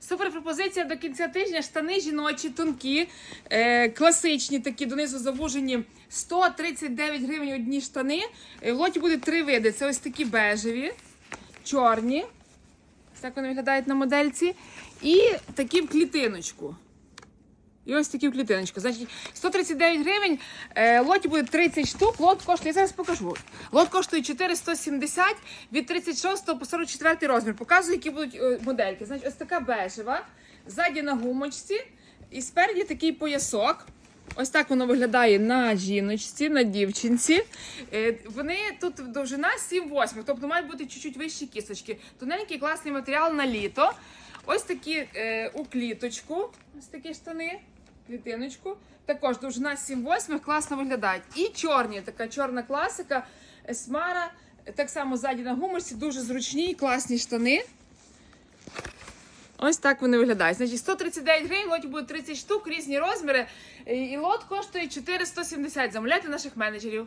Супер пропозиція до кінця тижня. Штани жіночі, тонкі, е, класичні, такі донизу завужені. 139 гривень одні штани. Е, лоті буде три види. Це ось такі бежеві, чорні. Так вони виглядають на модельці. І такі в клітиночку. І ось такі в клітиночку. Значить, 139 гривень, е, лоті буде 30 штук, лот коштує, я зараз покажу. Лот коштує 470 від 36 по 44 розмір. Показую, які будуть е, модельки. Значить, ось така бежева, ззаді на гумочці, і спереді такий поясок. Ось так воно виглядає на жіночці, на дівчинці. Е, Вони тут довжина 7-8, тобто мають бути чуть-чуть вищі кісточки. Тоненький класний матеріал на літо. Ось такі е, у кліточку, ось такі штани, клітиночку. Також довжина 7-8, класно виглядають. І чорні, така чорна класика, есмара. Так само ззаді на гуморці, дуже зручні, класні штани. Ось так вони виглядають. Значить, 139 гривень, лоті буде 30 штук, різні розміри. І і лот коштує 470. Замовляйте наших менеджерів.